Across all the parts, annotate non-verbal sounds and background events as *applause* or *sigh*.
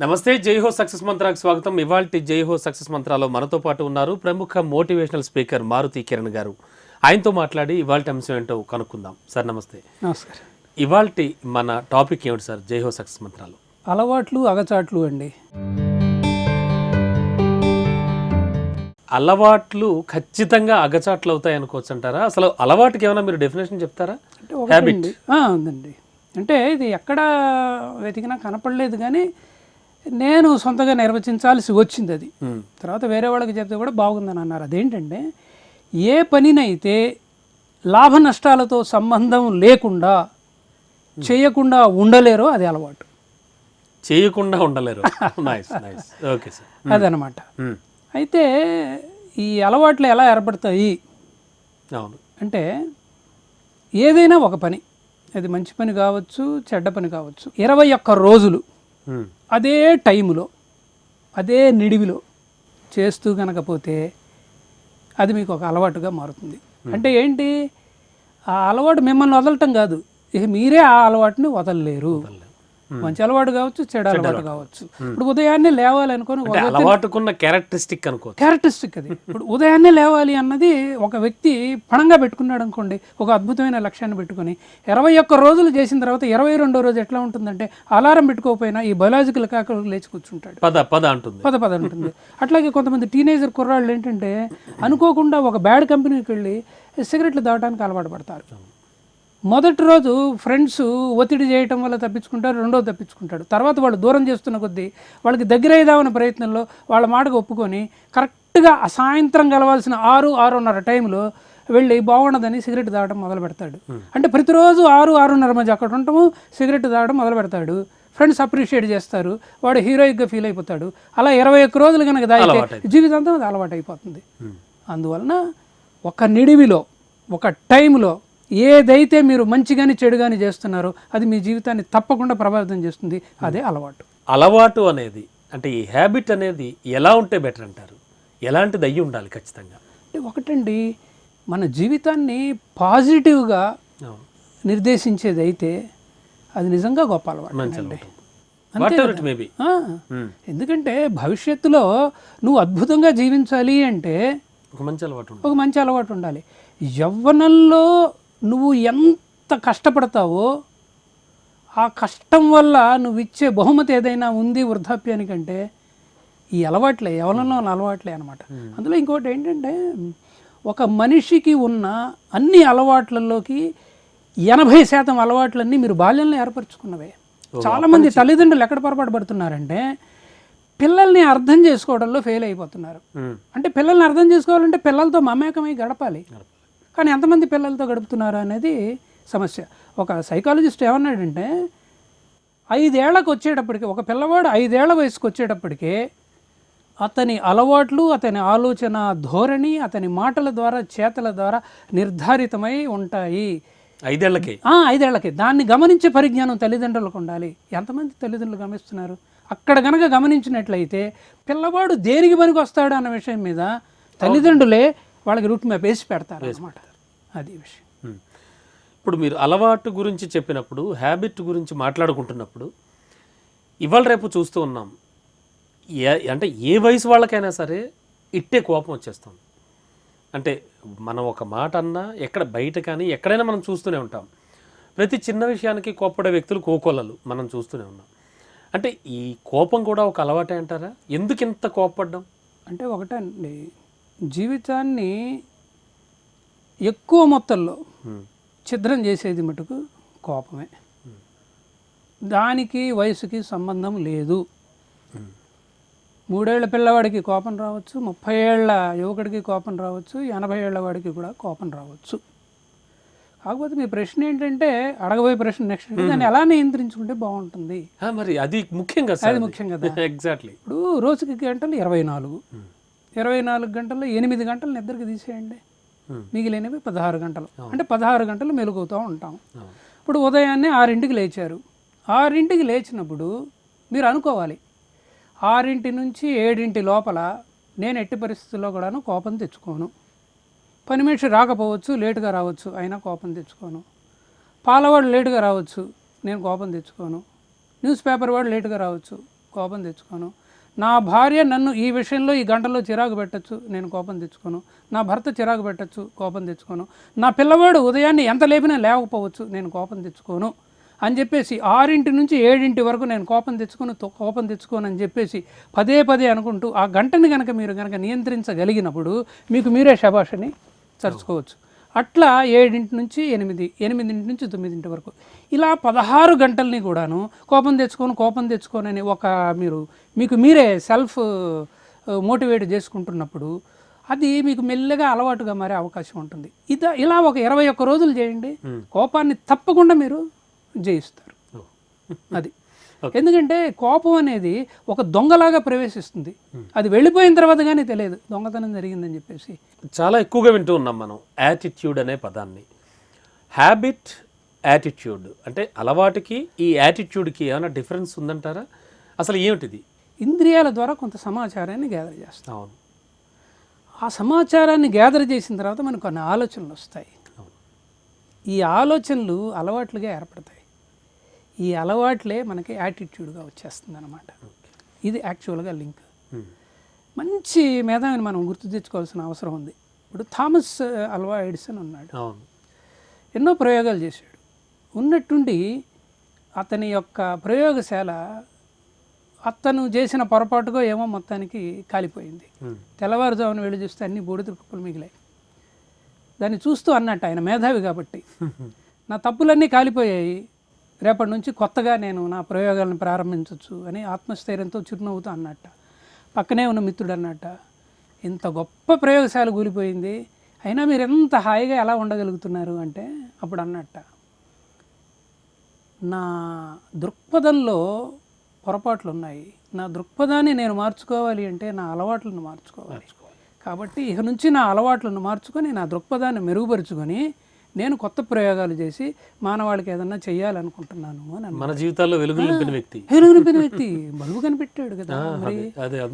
నమస్తే జై హో సక్సెస్ మంత్రాకు స్వాగతం. ఇవాల్టి జై హో సక్సెస్ మంత్రాలో మనతో పాటు ఉన్నారు ప్రముఖ మోటివేషనల్ స్పీకర్ మారుతి కిరణ్ గారు. ఆయనతో మాట్లాడి ఇవాల్టి అంశం ఏంటో కనుక్కుందాం. సార్ నమస్తే. నమస్కారం. ఇవాల్టి మన టాపిక్ ఏమిటి సార్ జై హో సక్సెస్ మంత్రాలు? అలవాట్లు అగచాట్లు అండి. అలవాట్లు ఖచ్చితంగా అగచాట్లు అవుతాయి అనుకోవచ్చు అంటారా? అసలు అలవాటుకి ఏమైనా మీరు డెఫినేషన్ చెప్తారా? ఆ, ఉందండి. అంటే ఇది ఎక్కడ వెతికినా కనపడలేదు కానీ నేను సొంతంగా నిర్వచించాల్సి వచ్చింది అది. తర్వాత వేరే వాళ్ళకి చెప్తే కూడా బాగుందని అన్నారు. అదేంటంటే ఏ పనినైతే లాభ నష్టాలతో సంబంధం లేకుండా చేయకుండా ఉండలేరో అది అలవాటు. చేయకుండా ఉండలేరు. *laughs* ఓకే సార్ అదనమాట. అయితే ఈ అలవాట్లు ఎలా ఏర్పడతాయి? అవును. అంటే ఏదైనా ఒక పని అది మంచి పని కావచ్చు చెడ్డ పని కావచ్చు ఇరవై ఒక్క రోజులు. అదే టైములో అదే నిడివిలో చేస్తూ కనుకపోతే అది మీకు ఒక అలవాటుగా మారుతుంది. అంటే ఏంటి? ఆ అలవాటు మిమ్మల్ని వదలటం కాదు. ఇక మీరే ఆ అలవాటుని వదలలేరు. మంచి అలవాటు కావచ్చు చెడు అలవాటు కావచ్చు. ఇప్పుడు ఉదయాన్నే లేవాలి అనుకొని అలవాటుకున్న క్యారెక్టరిస్టిక్ అనుకోవచ్చు. క్యారెక్టరిస్టిక్ అది. ఇప్పుడు ఉదయాన్నే లేవాలి అన్నది ఒక వ్యక్తి పణంగా పెట్టుకున్నాడు అనుకోండి ఒక అద్భుతమైన లక్ష్యాన్ని పెట్టుకొని ఇరవై ఒక్క రోజులు చేసిన తర్వాత ఇరవై రెండో రోజు ఎట్లా ఉంటుందంటే అలారం పెట్టుకోకపోయినా ఈ బయలాజికల్ కాక లేచి కూర్చుంటాడు. పద పద అంటుంది. పద పద ఉంటుంది అట్లాగే కొంతమంది టీనేజర్ కుర్రాళ్ళు ఏంటంటే అనుకోకుండా ఒక బ్యాడ్ కంపెనీకి వెళ్ళి సిగరెట్లు దావడానికి అలవాటు పడతారు. మొదటి రోజు ఫ్రెండ్స్ ఒత్తిడి చేయటం వల్ల తప్పించుకుంటారు రెండో తప్పించుకుంటాడు. తర్వాత వాళ్ళు దూరం చేస్తున్న కొద్దీ వాళ్ళకి దగ్గర అయిదామన్న ప్రయత్నంలో వాళ్ళ మాటకు ఒప్పుకొని కరెక్ట్గా ఆ సాయంత్రం కలవాల్సిన ఆరు ఆరున్నర టైంలో వెళ్ళి బాగుండదని సిగరెట్ తాగడం మొదలు పెడతాడు. అంటే ప్రతిరోజు ఆరు ఆరున్నర మధ్య అక్కడ ఉండటము సిగరెట్ తాగడం మొదలు పెడతాడు. ఫ్రెండ్స్ అప్రిషియేట్ చేస్తారు. వాడు హీరోయిక్గా ఫీల్ అయిపోతాడు. అలా ఇరవై ఒక్క రోజులు కనుక దాగితే జీవితాంతం అది అలవాటు అయిపోతుంది. అందువలన ఒక నిడివిలో ఒక టైంలో ఏదైతే మీరు మంచిగాని చెడుగాని చేస్తున్నారో అది మీ జీవితాన్ని తప్పకుండా ప్రభావితం చేస్తుంది. అదే అలవాటు. అలవాటు అనేది అంటే ఈ హ్యాబిట్ అనేది ఎలా ఉంటే బెటర్ అంటారు? ఎలాంటిది అయ్యి ఉండాలి ఖచ్చితంగా? అంటే ఒకటండి మన జీవితాన్ని పాజిటివ్గా. నిర్దేశించేది అయితే అది నిజంగా గొప్ప అలవాటు అండి. ఆ, ఎందుకంటే భవిష్యత్తులో నువ్వు అద్భుతంగా జీవించాలి అంటే ఒక మంచి అలవాటు ఒక మంచి అలవాటు ఉండాలి. యవ్వనంలో నువ్వు ఎంత కష్టపడతావో ఆ కష్టం వల్ల నువ్వు ఇచ్చే బహుమతి ఏదైనా ఉంది వృద్ధాప్యానికంటే ఈ అలవాట్లే ఉన్న అలవాట్లే అనమాట అందులో ఇంకోటి ఏంటంటే ఒక మనిషికి ఉన్న అన్ని అలవాట్లలోకి ఎనభై శాతం అలవాట్లన్నీ మీరు బాల్యంలో ఏర్పరచుకున్నవే. చాలామంది తల్లిదండ్రులు ఎక్కడ పొరపాటు పడుతున్నారంటే పిల్లల్ని అర్థం చేసుకోవడంలో ఫెయిల్ అయిపోతున్నారు. అంటే పిల్లల్ని అర్థం చేసుకోవాలంటే పిల్లలతో మమేకమై గడపాలి. కానీ ఎంతమంది పిల్లలతో గడుపుతున్నారు అనేది సమస్య. ఒక సైకాలజిస్ట్ ఏమన్నాడంటే ఐదేళ్ళకు వచ్చేటప్పటికి ఒక పిల్లవాడు ఐదేళ్ళ వయసుకు వచ్చేటప్పటికే అతని అలవాట్లు అతని ఆలోచన ధోరణి అతని మాటల ద్వారా చేతల ద్వారా నిర్ధారితమై ఉంటాయి. ఐదేళ్ళకి? ఐదేళ్ళకి. దాన్ని గమనించే పరిజ్ఞానం తల్లిదండ్రులకు ఉండాలి. ఎంతమంది తల్లిదండ్రులు గమనిస్తున్నారు? అక్కడ గనక గమనించినట్లయితే పిల్లవాడు దేనికి పనికి వస్తాడు అన్న విషయం మీద తల్లిదండ్రులే వాళ్ళకి రూట్ మ్యాప్ వేసి పెడతారు అనమాట అది విషయం. ఇప్పుడు మీరు అలవాటు గురించి చెప్పినప్పుడు హ్యాబిట్ గురించి మాట్లాడుకుంటున్నప్పుడు ఇవాళ రేపు చూస్తూ ఉన్నాం. ఏ అంటే ఏ వయసు వాళ్ళకైనా సరే ఇట్టే కోపం వచ్చేస్తుంది. అంటే మనం ఒక మాట అన్నా ఎక్కడ బయట కానీ ఎక్కడైనా మనం చూస్తూనే ఉంటాం. ప్రతి చిన్న విషయానికి కోప్పడే వ్యక్తులు కోకొల్లలు మనం చూస్తూనే ఉన్నాం. అంటే ఈ కోపం కూడా ఒక అలవాటే అంటారా? ఎందుకు ఇంత కోప్పడ్డం? అంటే ఒకటండి జీవితాన్ని ఎక్కువ మొత్తంలో. ఛిద్రం చేసేది మటుకు కోపమే. దానికి వయసుకి సంబంధం లేదు. మూడేళ్ళ పిల్లవాడికి కోపం రావచ్చు ముప్పై ఏళ్ళ యువకుడికి కోపం రావచ్చు ఎనభై ఏళ్ళ వాడికి కూడా కోపం రావచ్చు. కాకపోతే మీ ప్రశ్న ఏంటంటే అడగబోయే ప్రశ్న నెక్స్ట్ దాన్ని ఎలా నియంత్రించుకుంటే బాగుంటుంది? మరి అది ముఖ్యంగా అది ముఖ్యం కదా. *laughs* ఎగ్జాక్ట్లీ ఇప్పుడు రోజుకి గంటలు ఇరవై నాలుగు. ఇరవై నాలుగు గంటల్లో ఎనిమిది గంటలు నిద్రకి తీసేయండి. మిగిలినవి పదహారు గంటలు. అంటే పదహారు గంటలు మెలుగుతూ ఉంటాం. ఇప్పుడు ఉదయాన్నే ఆరింటికి లేచారు. ఆరింటికి లేచినప్పుడు మీరు అనుకోవాలి ఆరింటి నుంచి ఏడింటి లోపల నేను ఎట్టి పరిస్థితుల్లో కూడాను కోపం తెచ్చుకోను. పని మనిషి రాకపోవచ్చు లేటుగా రావచ్చు అయినా కోపం తెచ్చుకోను. పాలవాడు లేటుగా రావచ్చు నేను కోపం తెచ్చుకోను. న్యూస్ పేపర్ వాడు లేటుగా రావచ్చు కోపం తెచ్చుకోను. నా భార్య నన్ను ఈ విషయంలో ఈ గంటలో చిరాకు పెట్టచ్చు నేను కోపం తెచ్చుకోను. నా భర్త చిరాకు పెట్టచ్చు కోపం తెచ్చుకోను. నా పిల్లవాడు ఉదయాన్నే ఎంత లేపినా లేకపోవచ్చు నేను కోపం తెచ్చుకోను అని చెప్పేసి ఆరింటి నుంచి ఏడింటి వరకు నేను కోపం తెచ్చుకొని కోపం తెచ్చుకోను అని చెప్పేసి పదే పదే అనుకుంటూ ఆ గంటని కనుక మీరు కనుక నియంత్రించగలిగినప్పుడు మీకు మీరే శభాషని చరుచుకోవచ్చు. అట్లా ఏడింటి నుంచి ఎనిమిది ఎనిమిదింటి నుంచి తొమ్మిదింటి వరకు. ఇలా పదహారు గంటల్ని కూడాను కోపం తెచ్చుకొని కోపం తెచ్చుకొని అని ఒక మీరు మీకు మీరే సెల్ఫ్ మోటివేట్ చేసుకుంటున్నప్పుడు అది మీకు మెల్లగా అలవాటుగా మారే అవకాశం ఉంటుంది. ఇద ఇలా ఒక ఇరవై ఒక్క రోజులు చేయండి. కోపాన్ని తప్పకుండా మీరు జయిస్తారు. అది. ఎందుకంటే కోపం అనేది ఒక దొంగలాగా ప్రవేశిస్తుంది. అది వెళ్ళిపోయిన తర్వాత కానీ తెలియదు దొంగతనం జరిగిందని చెప్పేసి. చాలా ఎక్కువగా వింటూ ఉన్నాం మనం. యాటిట్యూడ్ అనే పదాన్ని. హ్యాబిట్ యాటిట్యూడ్ అంటే అలవాటుకి ఈ యాటిట్యూడ్కి ఏమైనా డిఫరెన్స్ ఉందంటారా? అసలు ఏమిటిది? ఇంద్రియాల ద్వారా కొంత సమాచారాన్ని గ్యాదర్ చేస్తాం. అవును. ఆ సమాచారాన్ని గ్యాదర్ చేసిన తర్వాత మనకు కొన్ని ఆలోచనలు వస్తాయి. ఈ ఆలోచనలు అలవాట్లుగా ఏర్పడతాయి. ఈ అలవాట్లే మనకి యాటిట్యూడ్గా వచ్చేస్తుంది అనమాట ఇది యాక్చువల్గా లింక్. మంచి మేధావిని మనం గుర్తు తెచ్చుకోవాల్సిన అవసరం ఉంది. ఇప్పుడు థామస్ అల్వా ఎడిసన్ ఉన్నాడు. ఎన్నో ప్రయోగాలు చేశాడు. ఉన్నట్టుండి అతని యొక్క ప్రయోగశాల అతను చేసిన పొరపాటుగా ఏమో మొత్తానికి కాలిపోయింది. తెల్లవారుజామున వెళ్ళి చూస్తే అన్ని బూడిద కుప్పలు మిగిలాయి. దాన్ని చూస్తూ అన్నట్టు ఆయన మేధావి కాబట్టి. *laughs* నా తప్పులన్నీ కాలిపోయాయి. రేపటి నుంచి కొత్తగా నేను నా ప్రయోగాలను ప్రారంభించవచ్చు అని ఆత్మస్థైర్యంతో చిరునవ్వుతూ అన్నట్ట. పక్కనే ఉన్న మిత్రుడు అన్నట్ట. ఇంత గొప్ప ప్రయోగశాల కూలిపోయింది. అయినా మీరు ఎంత హాయిగా ఎలా ఉండగలుగుతున్నారు అంటే అప్పుడు అన్నట్ట. నా దృక్పథంలో పొరపాట్లు ఉన్నాయి. నా దృక్పథాన్ని నేను మార్చుకోవాలి అంటే నా అలవాట్లను మార్చుకోవాలి. కాబట్టి ఇక నుంచి నా అలవాట్లను మార్చుకొని నా దృక్పథాన్ని మెరుగుపరుచుకొని నేను కొత్త ప్రయోగాలు చేసి మానవాళికి ఏదన్నా చేయాలనుకుంటున్నాను అని. మన జీవితాల్లో వెలుగు నింపిన వ్యక్తి. వెలుగు నింపిన వ్యక్తి. బలుగు కనిపెట్టాడు కదా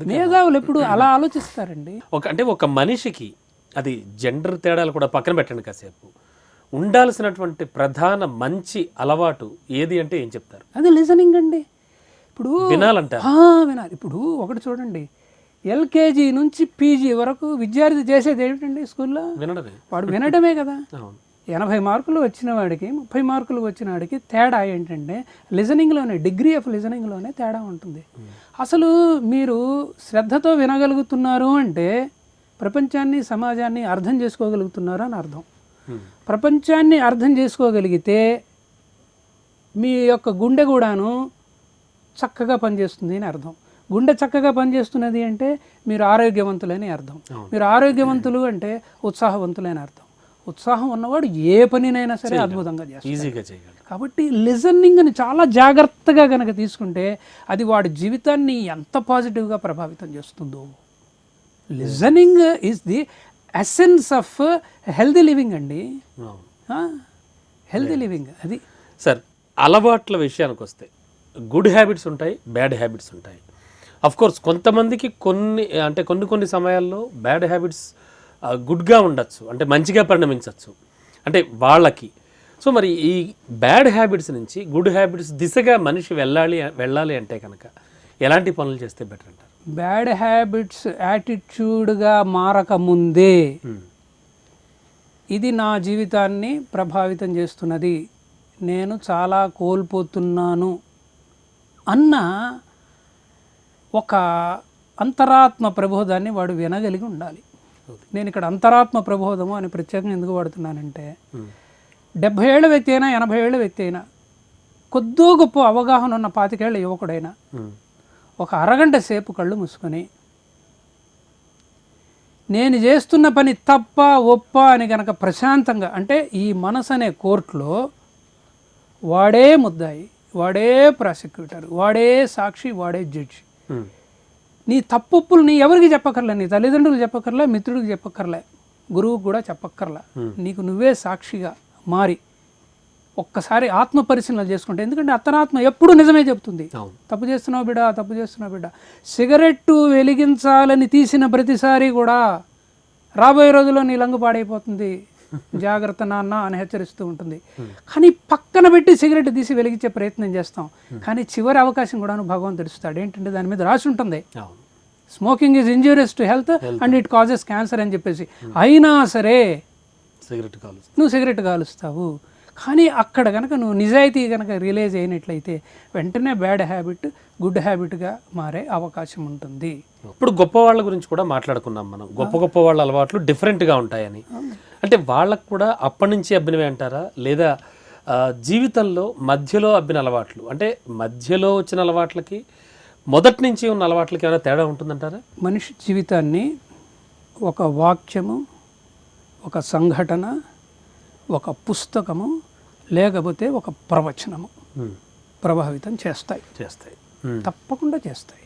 మేధావులు ఎప్పుడు అలా ఆలోచిస్తారండి? ఒక అంటే ఒక మనిషికి అది జెండర్ తేడాలు కూడా పక్కన పెట్టండి కాసేపు. ఉండాల్సినటువంటి ప్రధాన మంచి అలవాటు ఏది అంటే ఏం చెప్తారు? అది లిసనింగ్ అండి. ఇప్పుడు వినాలంటారు. ఆ, వినాలి. ఇప్పుడు ఒకటి చూడండి. ఎల్కేజీ నుంచి పీజీ వరకు విద్యార్థి చేసేది ఏమిటండి స్కూల్లో? వినడమే. వాడు వినడమే కదా. అవును. ఎనభై మార్కులు వచ్చిన వాడికి ముప్పై మార్కులు వచ్చిన వాడికి తేడా ఏంటంటే లిజనింగ్లోనే డిగ్రీ ఆఫ్ లిజనింగ్లోనే తేడా ఉంటుంది. అసలు మీరు శ్రద్ధతో వినగలుగుతున్నారు అంటే ప్రపంచాన్ని సమాజాన్ని అర్థం చేసుకోగలుగుతున్నారు అని అర్థం. ఉమ్. ప్రపంచాన్ని అర్థం చేసుకోగలిగితే మీ యొక్క గుండె కూడాను చక్కగా పనిచేస్తుంది అని అర్థం. గుండె చక్కగా పనిచేస్తున్నది అంటే మీరు ఆరోగ్యవంతులని అర్థం. మీరు ఆరోగ్యవంతులు అంటే ఉత్సాహవంతులని అర్థం. ఉత్సాహం ఉన్నవాడు ఏ పనినైనా సరే అద్భుతంగా చేస్తాడు. ఈజీగా చేయగలరు కాబట్టి లిజనింగ్ని చాలా జాగ్రత్తగా కనుక తీసుకుంటే అది వాడి జీవితాన్ని ఎంత పాజిటివ్గా ప్రభావితం చేస్తుందో. Listening is the essence of healthy living అండి. హెల్దీ లివింగ్ అది. సార్ అలవాట్ల విషయానికి వస్తే గుడ్ హ్యాబిట్స్ ఉంటాయి బ్యాడ్ హ్యాబిట్స్ ఉంటాయి. అఫ్ కోర్స్ కొంతమందికి కొన్ని అంటే కొన్ని కొన్ని సమయాల్లో బ్యాడ్ హ్యాబిట్స్ గుడ్గా ఉండొచ్చు. అంటే మంచిగా పరిణమించవచ్చు అంటే వాళ్ళకి. సో మరి ఈ బ్యాడ్ హ్యాబిట్స్ నుంచి గుడ్ హ్యాబిట్స్ దిశగా మనిషి వెళ్ళాలి వెళ్ళాలి అంటే కనుక ఎలాంటి పనులు చేస్తే బెటర్ అంటారు? బ్యాడ్ హ్యాబిట్స్ యాటిట్యూడ్గా మారకముందే ఇది నా జీవితాన్ని ప్రభావితం చేస్తున్నది. నేను చాలా కోల్పోతున్నాను అన్న ఒక అంతరాత్మ ప్రబోధాన్ని వాడు వినగలిగి ఉండాలి. నేను ఇక్కడ అంతరాత్మ ప్రబోధము అని ప్రత్యేకంగా ఎందుకు వాడుతున్నానంటే డెబ్భై ఏళ్ళ వ్యక్తి అయినా ఎనభై ఏళ్ళ వ్యక్తి అయినా కొద్దో గొప్ప అవగాహన ఉన్న పాతికేళ్ళ యువకుడైనా ఒక అరగంట సేపు కళ్ళు మూసుకొని నేను చేస్తున్న పని తప్ప ఒప్ప అని కనుక ప్రశాంతంగా అంటే ఈ మనసు అనే కోర్టులో వాడే ముద్దాయి వాడే ప్రాసిక్యూటర్ వాడే సాక్షి వాడే జడ్జి. నీ తప్పులు నీ ఎవరికి చెప్పక్కర్లే? నీ తల్లిదండ్రులు చెప్పక్కర్లే మిత్రుడికి చెప్పక్కర్లే గురువుకు కూడా చెప్పక్కర్లే. నీకు నువ్వే సాక్షిగా మారి ఒక్కసారి ఆత్మ పరిశీలన చేసుకుంటే ఎందుకంటే అత్తనాత్మ ఎప్పుడు నిజమే చెప్తుంది తప్పు చేస్తున్నావు బిడ్డ తప్పు చేస్తున్నావు బిడ్డ సిగరెట్టు వెలిగించాలని తీసిన ప్రతిసారి కూడా రాబోయే రోజుల్లో నీ లంగు పాడైపోతుంది. జాగ్రత్త నాన్న అని హెచ్చరిస్తూ ఉంటుంది. కానీ పక్కన పెట్టి సిగరెట్ తీసి వెలిగించే ప్రయత్నం చేస్తాం. కానీ చివరి అవకాశం కూడాను భగవంతుడు ఇస్తాడు. ఏంటంటే దాని మీద రాసి ఉంటుంది. Smoking is injurious to health and it causes cancer అని చెప్పేసి. అయినా సరే సిగరెట్ కాలు నువ్వు సిగరెట్ కాలుస్తావు. కానీ అక్కడ కనుక నువ్వు నిజాయితీ కనుక రియలైజ్ అయినట్లయితే వెంటనే బ్యాడ్ హ్యాబిట్ గుడ్ హ్యాబిట్గా మారే అవకాశం ఉంటుంది. ఇప్పుడు గొప్ప వాళ్ళ గురించి కూడా మాట్లాడుకున్నాం మనం. గొప్ప గొప్ప వాళ్ళ అలవాట్లు డిఫరెంట్గా ఉంటాయని. అంటే వాళ్ళకు కూడా అప్పటి నుంచి అబ్బినవే అంటారా? లేదా జీవితంలో మధ్యలో అబ్బిన అలవాట్లు అంటే మధ్యలో వచ్చిన అలవాట్లకి మొదటి నుంచి ఉన్న అలవాట్లకి ఏమైనా తేడా ఉంటుందంటారా? మనిషి జీవితాన్ని ఒక వాక్యము ఒక సంఘటన ఒక పుస్తకము లేకపోతే ఒక ప్రవచనము ప్రభావితం చేస్తాయి. చేస్తాయి. తప్పకుండా చేస్తాయి.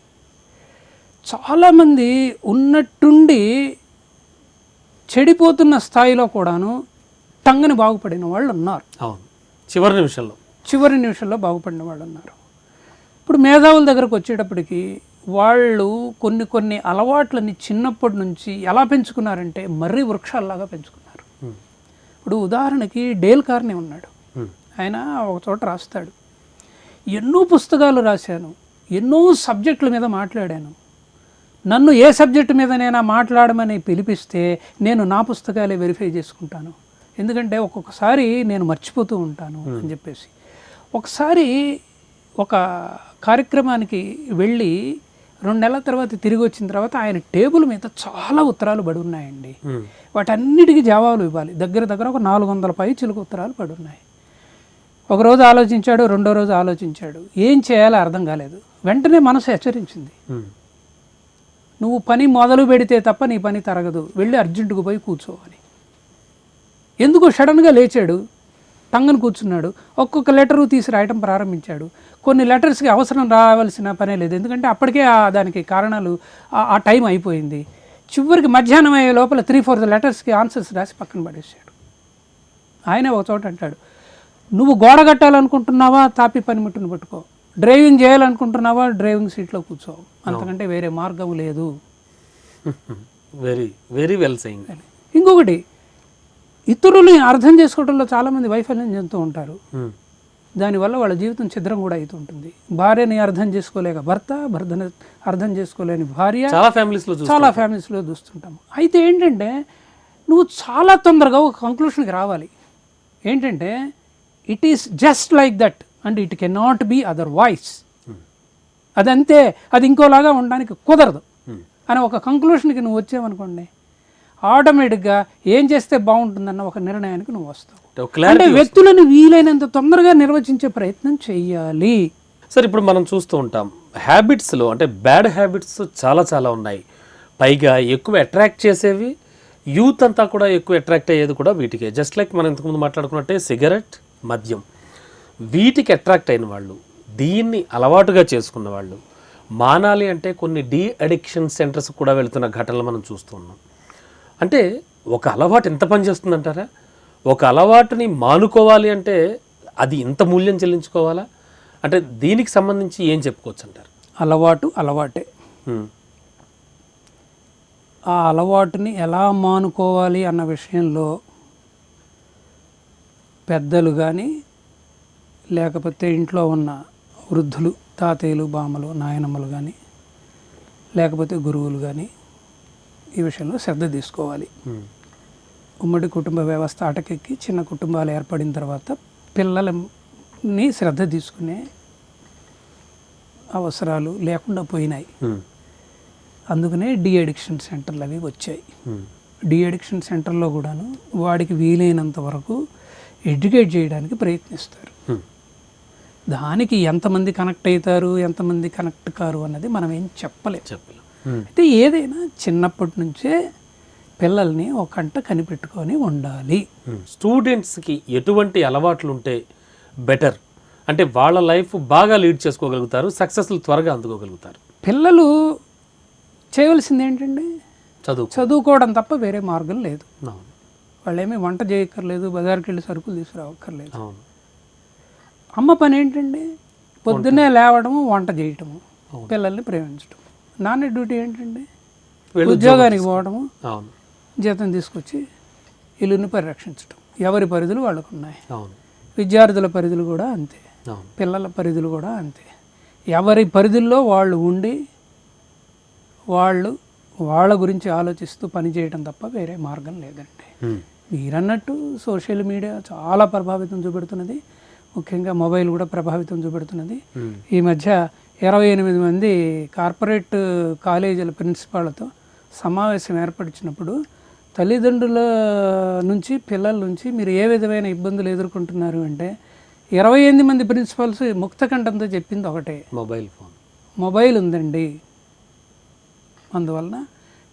చాలామంది ఉన్నట్టుండి చెడిపోతున్న స్థాయిలో కూడాను టంగని బాగుపడిన వాళ్ళు ఉన్నారు. అవును. చివరి నిమిషంలో. చివరి నిమిషంలో బాగుపడిన వాళ్ళు ఉన్నారు. ఇప్పుడు మేధావుల దగ్గరకు వచ్చేటప్పటికి వాళ్ళు కొన్ని కొన్ని అలవాట్లని చిన్నప్పటి నుంచి ఎలా పెంచుకున్నారంటే మర్రి వృక్షాల్లాగా పెంచుకున్నారు. ఇప్పుడు ఉదాహరణకి డేల్ కార్నే ఉన్నాడు. ఆయన ఒక చోట రాస్తాడు. ఎన్నో పుస్తకాలు రాశాను. ఎన్నో సబ్జెక్టుల మీద మాట్లాడాను. నన్ను ఏ సబ్జెక్టు మీదనైనా మాట్లాడమని పిలిపిస్తే నేను నా పుస్తకాలే వెరిఫై చేసుకుంటాను. ఎందుకంటే ఒక్కొక్కసారి నేను మర్చిపోతూ ఉంటాను అని చెప్పేసి. ఒకసారి ఒక కార్యక్రమానికి వెళ్ళి రెండు నెలల తర్వాత తిరిగి వచ్చిన తర్వాత ఆయన టేబుల్ మీద చాలా ఉత్తరాలు పడి ఉన్నాయండి. ఉమ్, వాటన్నిటికీ జవాబులు ఇవ్వాలి. దగ్గర దగ్గర ఒక నాలుగు వందల పై చిలుకు ఉత్తరాలు పడి ఉన్నాయి. ఒక రోజు ఆలోచించాడు రెండో రోజు ఆలోచించాడు. ఏం చేయాలో అర్థం కాలేదు. వెంటనే మనసు హెచ్చరించింది. ఉమ్, నువ్వు పని మొదలు పెడితే తప్ప నీ పని తరగదు. వెళ్ళి అర్జెంటుకు పోయి కూర్చో అని ఎందుకో సడన్గా లేచాడు. టంగను కూర్చున్నాడు. ఒక్కొక్క లెటరు తీసి రాయటం ప్రారంభించాడు. కొన్ని లెటర్స్కి అవసరం రావాల్సిన పనే లేదు. ఎందుకంటే అప్పటికే ఆ దానికి కారణాలు ఆ- ఆ టైం అయిపోయింది. చివరికి మధ్యాహ్నం అయ్యే లోపల త్రీ ఫోర్త్ లెటర్స్కి ఆన్సర్స్ రాసి పక్కన పడేసాడు ఆయన ఒక చోట అంటాడు నువ్వు గోడ కట్టాలనుకుంటున్నావా? తాపి పనిముట్టును పట్టుకో. డ్రైవింగ్ చేయాలనుకుంటున్నావా? డ్రైవింగ్ సీట్లో కూర్చో అంతకంటే వేరే మార్గం లేదు. Very very well saying. ఇంకొకటి ఇతరులని అర్థం చేసుకోవడంలో చాలామంది వైఫల్యం చెందుతూ ఉంటారు. ఉమ్, దానివల్ల వాళ్ళ జీవితం ఛిద్రం కూడా అవుతూ ఉంటుంది. భార్యని అర్థం చేసుకోలేక భర్త భర్తని అర్థం చేసుకోలేని భార్య చాలా ఫ్యామిలీస్లో చాలా ఫ్యామిలీస్లో చూస్తుంటాము అయితే ఏంటంటే నువ్వు చాలా తొందరగా ఒక కంక్లూషన్కి రావాలి. ఏంటంటే it is just like that and it can not be other voice అదంతే అది ఇంకోలాగా ఉండడానికి కుదరదు. అని ఒక కంక్లూషన్కి నువ్వు వచ్చావనుకోండి ఆటోమేటిక్గా ఏం చేస్తే బాగుంటుందన్న ఒక నిర్ణయానికి నువ్వు వస్తావు. అంటే వ్యక్తులను వీలైనంత తొందరగా నిర్వచించే ప్రయత్నం చెయ్యాలి. సార్ ఇప్పుడు మనం చూస్తూ ఉంటాం హ్యాబిట్స్లో అంటే బ్యాడ్ హ్యాబిట్స్ చాలా చాలా ఉన్నాయి. పైగా ఎక్కువ అట్రాక్ట్ చేసేవి యూత్ అంతా కూడా ఎక్కువ అట్రాక్ట్ అయ్యేది కూడా వీటికే. జస్ట్ లైక్ మనం ఇంతకుముందు మాట్లాడుకున్నట్టే సిగరెట్ మద్యం. వీటికి అట్రాక్ట్ అయిన వాళ్ళు దీన్ని అలవాటుగా చేసుకున్న వాళ్ళు మానాలి అంటే కొన్ని డీ అడిక్షన్ సెంటర్స్ కూడా వెళ్తున్న ఘటనలు మనం చూస్తూ ఉన్నాం. అంటే ఒక అలవాటు ఎంత పని చేస్తుందంటారా ఒక అలవాటుని మానుకోవాలి అంటే అది ఇంత మూల్యం చెల్లించుకోవాలా? అంటే దీనికి సంబంధించి ఏం చెప్పుకోవచ్చు అంటారు అలవాటు. అలవాటే ఆ అలవాటుని ఎలా మానుకోవాలి అన్న విషయంలో పెద్దలు కానీ లేకపోతే ఇంట్లో ఉన్న వృద్ధులు తాతయ్యలు బామ్మలు నాయనమ్మలు కానీ లేకపోతే గురువులు కానీ ఈ విషయంలో శ్రద్ధ తీసుకోవాలి. ఉమ్, ఉమ్మడి కుటుంబ వ్యవస్థ అటకెక్కి చిన్న కుటుంబాలు ఏర్పడిన తర్వాత పిల్లలని శ్రద్ధ తీసుకునే అవసరాలు లేకుండా పోయినాయి. అందుకనే డి అడిక్షన్ సెంటర్లు అవి వచ్చాయి. డి అడిక్షన్ సెంటర్లో కూడాను వాడికి వీలైనంత వరకు ఎడ్యుకేట్ చేయడానికి ప్రయత్నిస్తారు. దానికి ఎంతమంది కనెక్ట్ అవుతారు ఎంతమంది కనెక్ట్ కారు అన్నది మనం ఏం చెప్పలేం. చెప్పలేం. అయితే ఏదైనా చిన్నప్పటి నుంచే పిల్లల్ని ఒక కంట కనిపెట్టుకొని ఉండాలి. స్టూడెంట్స్కి ఎటువంటి అలవాట్లు ఉంటే బెటర్. అంటే వాళ్ళ లైఫ్ బాగా లీడ్ చేసుకోగలుగుతారు సక్సెస్లు త్వరగా అందుకోగలుగుతారు. పిల్లలు చేయవలసింది ఏంటండి? చదువు చదువుకోవడం తప్ప వేరే మార్గం లేదు. అవును. వాళ్ళేమీ వంట చేయక్కర్లేదు బజార్కి వెళ్ళి సరుకులు తీసుకురావక్కర్లేదు. అవును. అమ్మ పని ఏంటండి పొద్దున్నే లేవడము వంట చేయటము పిల్లల్ని ప్రేమించడం నాన్న డ్యూటీ ఏంటండి? ఉద్యోగానికి పోవడము జీతం తీసుకొచ్చి ఇల్లుని పరిరక్షించడం ఎవరి పరిధులు వాళ్ళకు ఉన్నాయి విద్యార్థుల పరిధులు కూడా అంతే. పిల్లల పరిధులు కూడా అంతే. ఎవరి పరిధుల్లో వాళ్ళు ఉండి వాళ్ళు వాళ్ళ గురించి ఆలోచిస్తూ పనిచేయడం తప్ప వేరే మార్గం లేదండి. మీరన్నట్టు సోషల్ మీడియా చాలా ప్రభావితం చూపెడుతున్నది. ముఖ్యంగా మొబైల్ కూడా ప్రభావితం చూపెడుతున్నది. ఈ మధ్య ఇరవై ఎనిమిది మంది కార్పొరేట్ కాలేజీల ప్రిన్సిపాళ్ళతో సమావేశం ఏర్పరిచినప్పుడు తల్లిదండ్రుల నుంచి పిల్లల నుంచి మీరు ఏ విధమైన ఇబ్బందులు ఎదుర్కొంటున్నారు అంటే ఇరవై ఎనిమిది మంది ప్రిన్సిపాల్స్ ముక్తకంఠంతో చెప్పింది ఒకటే. Mobile phone. మొబైల్ ఉందండి. అందువలన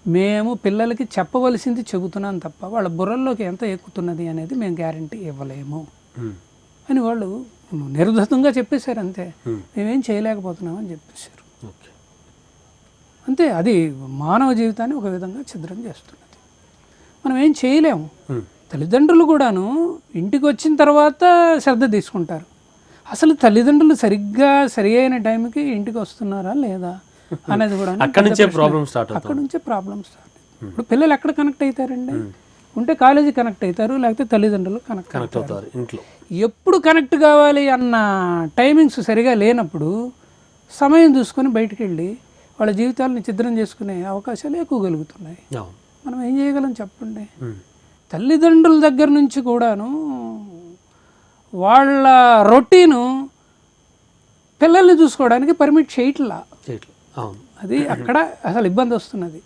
మేము పిల్లలకి చెప్పవలసింది చెబుతున్నాం తప్ప వాళ్ళ బుర్రల్లోకి ఎంత ఎక్కుతున్నది అనేది మేము గ్యారంటీ ఇవ్వలేము. అని వాళ్ళు నిర్ధతంగా చెప్పేశారు అంతే. మేమేం చేయలేకపోతున్నామని చెప్పేశారు. ఓకే. అంతే అది మానవ జీవితాన్ని ఒక విధంగా ఛిద్రం చేస్తున్నది. మనం ఏం చేయలేము. తల్లిదండ్రులు కూడాను ఇంటికి వచ్చిన తర్వాత శ్రద్ధ తీసుకుంటారు. అసలు తల్లిదండ్రులు సరిగ్గా సరి అయిన టైంకి ఇంటికి వస్తున్నారా లేదా అనేది కూడా అక్కడి నుంచే ప్రాబ్లం స్టార్ట్ అక్కడ నుంచే ప్రాబ్లమ్ స్టార్ట్ ఇప్పుడు పిల్లలు ఎక్కడ కనెక్ట్ అవుతారండి? ఉంటే కాలేజీ కనెక్ట్ అవుతారు లేకపోతే తల్లిదండ్రులు కనెక్ట్ కనెక్ట్ అవుతారు. ఇంట్లో. ఎప్పుడు కనెక్ట్ కావాలి అన్న టైమింగ్స్ సరిగా లేనప్పుడు సమయం చూసుకొని బయటికి వెళ్ళి వాళ్ళ జీవితాలను ఛిద్రం చేసుకునే అవకాశాలు ఎక్కువ కలుగుతున్నాయి. మనం ఏం చేయగలం చెప్పండి. తల్లిదండ్రుల దగ్గర నుంచి కూడాను వాళ్ళ రొటీను పిల్లల్ని చూసుకోవడానికి పర్మిట్ చేయట్లా. అది అక్కడ అసలు ఇబ్బంది వస్తున్నది.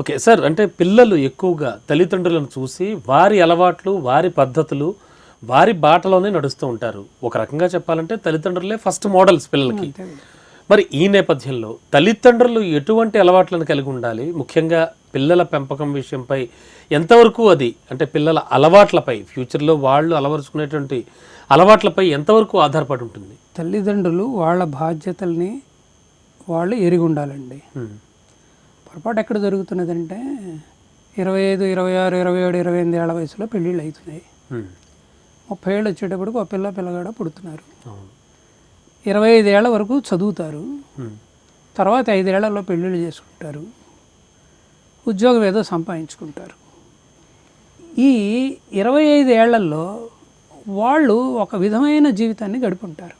ఓకే సార్ అంటే పిల్లలు ఎక్కువగా తల్లిదండ్రులను చూసి వారి అలవాట్లు వారి పద్ధతులు వారి బాటలోనే నడుస్తూ ఉంటారు. ఒక రకంగా చెప్పాలంటే తల్లిదండ్రులే ఫస్ట్ మోడల్స్ పిల్లలకి. మరి ఈ నేపథ్యంలో తల్లిదండ్రులు ఎటువంటి అలవాట్లను కలిగి ఉండాలి? ముఖ్యంగా పిల్లల పెంపకం విషయంపై ఎంతవరకు అది అంటే పిల్లల అలవాట్లపై ఫ్యూచర్లో వాళ్ళు అలవరుచుకునేటువంటి అలవాట్లపై ఎంతవరకు ఆధారపడి ఉంటుంది? తల్లిదండ్రులు వాళ్ళ బాధ్యతల్ని వాళ్ళు ఎరిగి ఉండాలండి. పొరపాటు ఎక్కడ జరుగుతున్నదంటే ఇరవై ఐదు ఇరవై ఆరు ఇరవై ఏడు ఇరవై ఎనిమిది ఏళ్ళ వయసులో పెళ్ళిళ్ళు అవుతున్నాయి. ముప్పై ఏళ్ళు వచ్చేటప్పటికి ఒక పిల్ల పిల్లగాడ పుడుతున్నారు. ఇరవై ఐదు ఏళ్ళ వరకు చదువుతారు. తర్వాత ఐదేళ్ళలో పెళ్ళిళ్ళు చేసుకుంటారు. ఉద్యోగం ఏదో సంపాదించుకుంటారు. ఈ ఇరవై ఐదు ఏళ్ళలో వాళ్ళు ఒక విధమైన జీవితాన్ని గడుపుంటారు.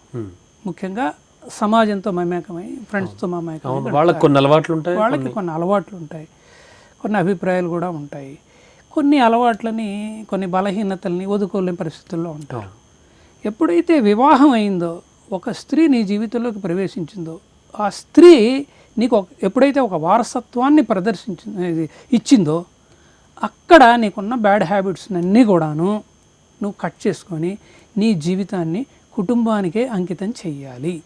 ముఖ్యంగా సమాజంతో మమేకమై ఫ్రెండ్స్తో మమేకమై వాళ్ళకి కొన్ని అలవాట్లు ఉంటాయి వాళ్ళకి కొన్ని అలవాట్లు ఉంటాయి కొన్ని అభిప్రాయాలు కూడా ఉంటాయి. కొన్ని అలవాట్లని కొన్ని బలహీనతల్ని వదుకోలేని పరిస్థితుల్లో ఉంటారు. ఎప్పుడైతే వివాహం అయిందో ఒక స్త్రీ నీ జీవితంలోకి ప్రవేశించిందో ఆ స్త్రీ నీకు ఎప్పుడైతే ఒక వారసత్వాన్ని ప్రదర్శించింది ఇచ్చిందో అక్కడ నీకున్న బ్యాడ్ హ్యాబిట్స్ అన్నీ కూడాను నువ్వు కట్ చేసుకొని నీ జీవితాన్ని కుటుంబానికే అంకితం చెయ్యాలి.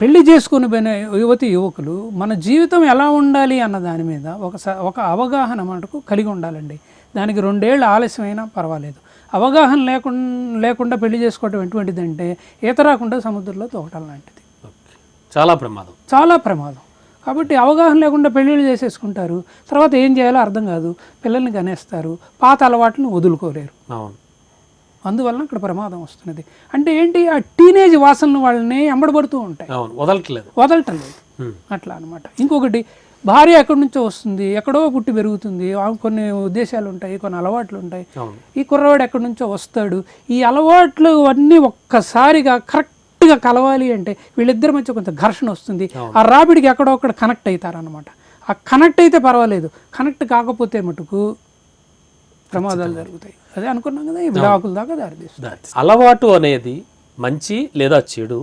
పెళ్ళి చేసుకుని పోయిన యువతి యువకులు మన జీవితం ఎలా ఉండాలి అన్న దాని మీద ఒక ఒక అవగాహన మటుకు కలిగి ఉండాలండి. దానికి రెండేళ్ళు ఆలస్యమైనా పర్వాలేదు. అవగాహన లేకుండా లేకుండా పెళ్ళి చేసుకోవటం ఎటువంటిదంటే ఈత రాకుండా సముద్రంలో తోకటం లాంటిది. చాలా ప్రమాదం. చాలా ప్రమాదం. కాబట్టి అవగాహన లేకుండా పెళ్ళిళ్ళు చేసేసుకుంటారు. తర్వాత ఏం చేయాలో అర్థం కాదు. పిల్లల్ని కనేస్తారు. పాత అలవాట్లను వదులుకోలేరు. అవును. అందువలన అక్కడ ప్రమాదం వస్తున్నది. అంటే ఏంటి? ఆ టీనేజ్ వాసనలు వాళ్ళని ఎంబడబడుతూ ఉంటాయి. వదలట్లేదు. వదలటం లేదు ఉమ్. అట్లా అనమాట ఇంకొకటి భార్య ఎక్కడి నుంచో వస్తుంది ఎక్కడో పుట్టి పెరుగుతుంది కొన్ని ఉద్దేశాలు ఉంటాయి కొన్ని అలవాట్లు ఉంటాయి. ఈ కుర్రవాడు ఎక్కడి నుంచో వస్తాడు ఈ అలవాట్లు అన్నీ ఒక్కసారిగా కరెక్ట్గా కలవాలి అంటే వీళ్ళిద్దరి మధ్య కొంత ఘర్షణ వస్తుంది. ఆ రాబిడికి ఎక్కడో అక్కడ కనెక్ట్ అవుతారనమాట ఆ కనెక్ట్ అయితే పర్వాలేదు. కనెక్ట్ కాకపోతే మటుకు ప్రమాదాలు జరుగుతాయి. అదే అనుకున్నాం కదా ఈ విడాకుల దాకా దారితీస్తుంది. దారి అలవాటు అనేది మంచి లేదా చెడు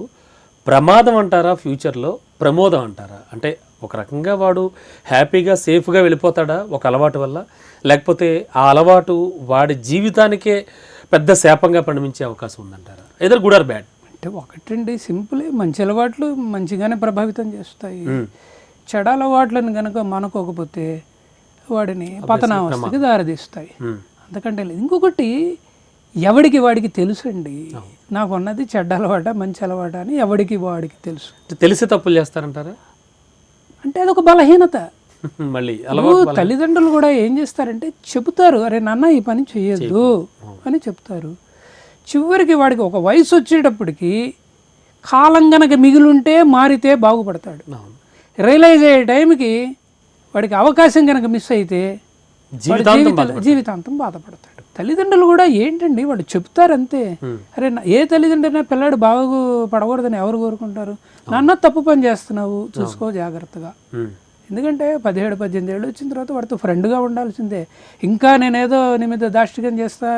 ప్రమాదం అంటారా ఫ్యూచర్లో ప్రమోదం అంటారా? అంటే ఒక రకంగా వాడు హ్యాపీగా సేఫ్గా వెళ్ళిపోతాడా ఒక అలవాటు వల్ల? లేకపోతే ఆ అలవాటు వాడి జీవితానికే పెద్ద శాపంగా పరిణమించే అవకాశం ఉందంటారా? ఎదర్ గుడ్ ఆర్ బ్యాడ్ అంటే ఒకటండి సింపులే. మంచి అలవాట్లు మంచిగానే ప్రభావితం చేస్తాయి. చెడ అలవాట్లను కనుక మనకోకపోతే వాడిని పతనావస్థకి దారితీస్తాయి. అంతకంటే లేదు. ఇంకొకటి ఎవడికి వాడికి తెలుసు అండి నాకు ఉన్నది చెడ్డ అలవాట మంచి అలవాట అని ఎవడికి వాడికి తెలుసు. తెలిసి తప్పులు చేస్తారంటారా? అంటే అదొక బలహీనత. *laughs* మళ్ళీ తల్లిదండ్రులు కూడా ఏం చేస్తారంటే చెబుతారు అరే నాన్న ఈ పని చేయొద్దు అని చెప్తారు చివరికి వాడికి ఒక వయసు వచ్చేటప్పటికి కాలం గనక మిగిలుంటే మారితే బాగుపడతాడు. రియలైజ్ అయ్యే టైంకి వాడికి అవకాశం కనుక మిస్ అయితే జీవితాంతం జీవిత- జీవితాంతం బాధపడతాడు. తల్లిదండ్రులు కూడా ఏంటండి వాళ్ళు చెప్తారు అంతే అరే ఏ తల్లిదండ్రులైనా పిల్లాడు బాగు పడకూడదని ఎవరు కోరుకుంటారు నాన్న తప్పు పని చేస్తున్నావు చూసుకో జాగ్రత్తగా. ఎందుకంటే పదిహేడు పద్దెనిమిది ఏళ్ళు వచ్చిన తర్వాత వాడితో ఫ్రెండ్గా ఉండాల్సిందే. ఇంకా నేనేదో నీ మీద దాష్టికం చేస్తా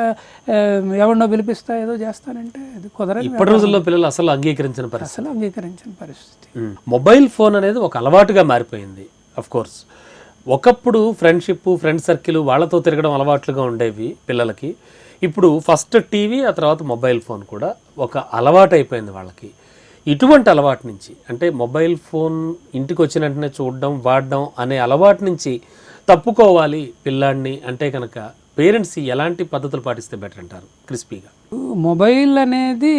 ఎవరినో పిలిపిస్తా ఏదో చేస్తానంటే అది కుదరని ఇప్పటి రోజుల్లో పిల్లలు అసలు అంగీకరించిన పరిస్థితి. అసలు అంగీకరించిన పరిస్థితి. మొబైల్ ఫోన్ అనేది ఒక అలవాటుగా మారిపోయింది అఫ్ కోర్స్ ఒకప్పుడు ఫ్రెండ్షిప్ ఫ్రెండ్ సర్కిల్ వాళ్ళతో తిరగడం అలవాట్లుగా ఉండేవి పిల్లలకి. ఇప్పుడు ఫస్ట్ టీవీ ఆ తర్వాత మొబైల్ ఫోన్ కూడా ఒక అలవాటు అయిపోయింది వాళ్ళకి. ఇటువంటి అలవాటు నుంచి అంటే మొబైల్ ఫోన్ ఇంటికి వచ్చిన వెంటనే చూడడం వాడడం అనే అలవాటు నుంచి తప్పుకోవాలి పిల్లాడిని అంటే కనుక పేరెంట్స్ ఎలాంటి పద్ధతులు పాటిస్తే బెటర్ అంటారు క్రిస్పీగా. మొబైల్ అనేది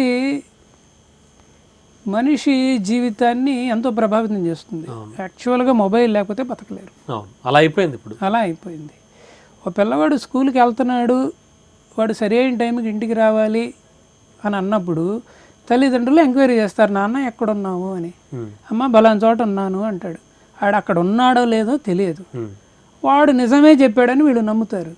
మనిషి జీవితాన్ని ఎంతో ప్రభావితం చేస్తుంది. యాక్చువల్గా మొబైల్ లేకపోతే బతకలేరు. అలా అయిపోయింది ఇప్పుడు. అలా అయిపోయింది. ఒక పిల్లవాడు స్కూల్కి వెళ్తున్నాడు వాడు సరి అయిన టైంకి ఇంటికి రావాలి అని అన్నప్పుడు తల్లిదండ్రులు ఎంక్వైరీ చేస్తారు నాన్న ఎక్కడున్నావు? అని. అమ్మ బలాన్ చోట ఉన్నాను అంటాడు. ఆడు అక్కడ ఉన్నాడో లేదో తెలియదు. వాడు నిజమే చెప్పాడని వీళ్ళు నమ్ముతారు.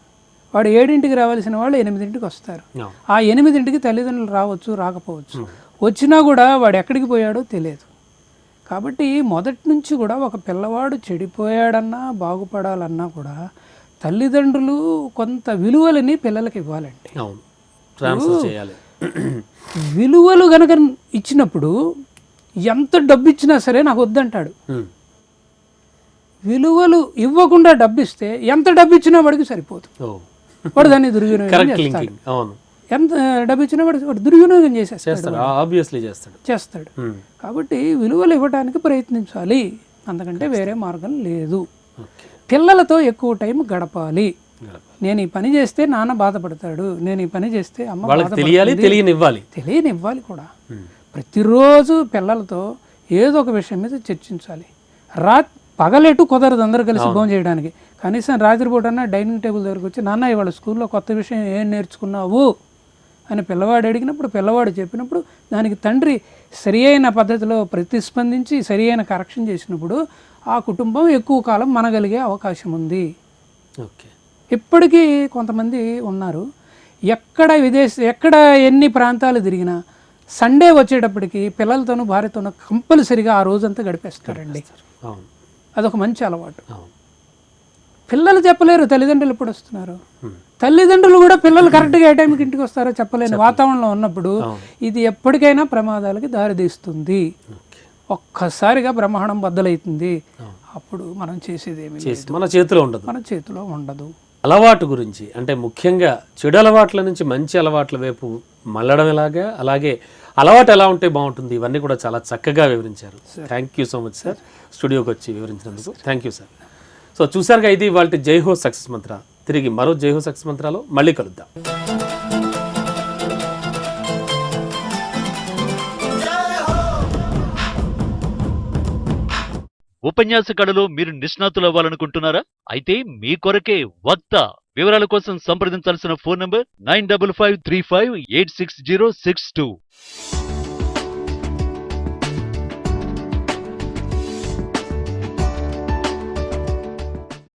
వాడు ఏడింటికి రావాల్సిన వాళ్ళు ఎనిమిదింటికి వస్తారు. ఆ ఎనిమిదింటికి తల్లిదండ్రులు రావచ్చు రాకపోవచ్చు. వచ్చినా కూడా వాడు ఎక్కడికి పోయాడో తెలియదు. కాబట్టి మొదటి నుంచి కూడా ఒక పిల్లవాడు చెడిపోయాడన్నా బాగుపడాలన్నా కూడా తల్లిదండ్రులు కొంత విలువలని పిల్లలకి ఇవ్వాలండి. విలువలు గనక ఇచ్చినప్పుడు ఎంత డబ్బు ఇచ్చినా సరే నాకు వద్దంటాడు. విలువలు ఇవ్వకుండా డబ్బు ఇస్తే ఎంత డబ్బు ఇచ్చినా వాడికి సరిపోదు. వాడు దాన్ని దుర్వినియోగం చేస్తాడు. అవును. ఎంత డబ్బు ఇచ్చినా వాడు వాడు దుర్వినియోగం చేసేస్తాడు చేస్తాడు. ఆబ్వియస్లీ చేస్తాడు. కాబట్టి విలువలు ఇవ్వడానికి ప్రయత్నించాలి. అంతకంటే వేరే మార్గం లేదు. పిల్లలతో ఎక్కువ టైం గడపాలి. గడప. నేను ఈ పని చేస్తే నాన్న బాధపడతాడు. నేను ఈ పని చేస్తే అమ్మ. తెలియాలి తెలియనివ్వాలి. తెలియనివ్వాలి కూడా. ప్రతిరోజు పిల్లలతో ఏదో ఒక విషయం మీద చర్చించాలి. రా పగలెటు కుదరదు అందరూ కలిసి భోజనం చేయడానికి. కనీసం రాత్రిపూటన్నా డైనింగ్ టేబుల్ దగ్గరకు వచ్చి నాన్న ఇవాళ స్కూల్లో కొత్త విషయం ఏం నేర్చుకున్నావు? అని పిల్లవాడు అడిగినప్పుడు పిల్లవాడు చెప్పినప్పుడు దానికి తండ్రి సరి అయిన పద్ధతిలో ప్రతిస్పందించి సరి అయిన కరెక్షన్ చేసినప్పుడు ఆ కుటుంబం ఎక్కువ కాలం మనగలిగే అవకాశం ఉంది. ఓకే. ఇప్పటికీ కొంతమంది ఉన్నారు. ఎక్కడ విదేశ ఎక్కడ ఎన్ని ప్రాంతాలు తిరిగినా సండే వచ్చేటప్పటికి పిల్లలతోనూ భార్యతోనూ కంపల్సరిగా ఆ రోజంతా గడిపేస్తారండి. అవును. అదొక మంచి అలవాటు. అవును. పిల్లలు చెప్పలేరు తల్లిదండ్రులు ఎప్పుడు వస్తున్నారు. తల్లిదండ్రులు కూడా పిల్లలు కరెక్ట్గా ఏ టైంకి ఇంటికి వస్తారో చెప్పలేని వాతావరణంలో ఉన్నప్పుడు. ఇది ఎప్పటికైనా ప్రమాదాలకి దారితీస్తుంది. ఒక్కసారిగా బ్రహ్మాండం బద్దలవుతుంది అప్పుడు మనం చేసేది ఏమి మన చేతిలో ఉండదు. మన చేతిలో ఉండదు. అలవాటు గురించి అంటే ముఖ్యంగా చెడు అలవాట్ల నుంచి మంచి అలవాట్ల వైపు మళ్ళడం ఎలాగా? అలాగే అలవాటు ఎలా ఉంటే బాగుంటుంది? ఇవన్నీ కూడా చాలా చక్కగా వివరించారు. Thank you so much sir స్టూడియోకి వచ్చి వివరించినందుకు. థ్యాంక్ యూ సార్ సో చూసారుగా ఇది వాళ్ళ జైహో సక్సెస్ మంత్ర. తిరిగి మరో జైహో సక్సెస్ మంత్రాలో మళ్ళీ కలుద్దాం. ఉపన్యాస కళలో మీరు నిష్ణాతులవ్వాలనుకుంటున్నారా? అయితే మీ కొరకే వక్త వివరాల కోసం సంప్రదించాల్సిన phone number nine double five three five eight six zero six two.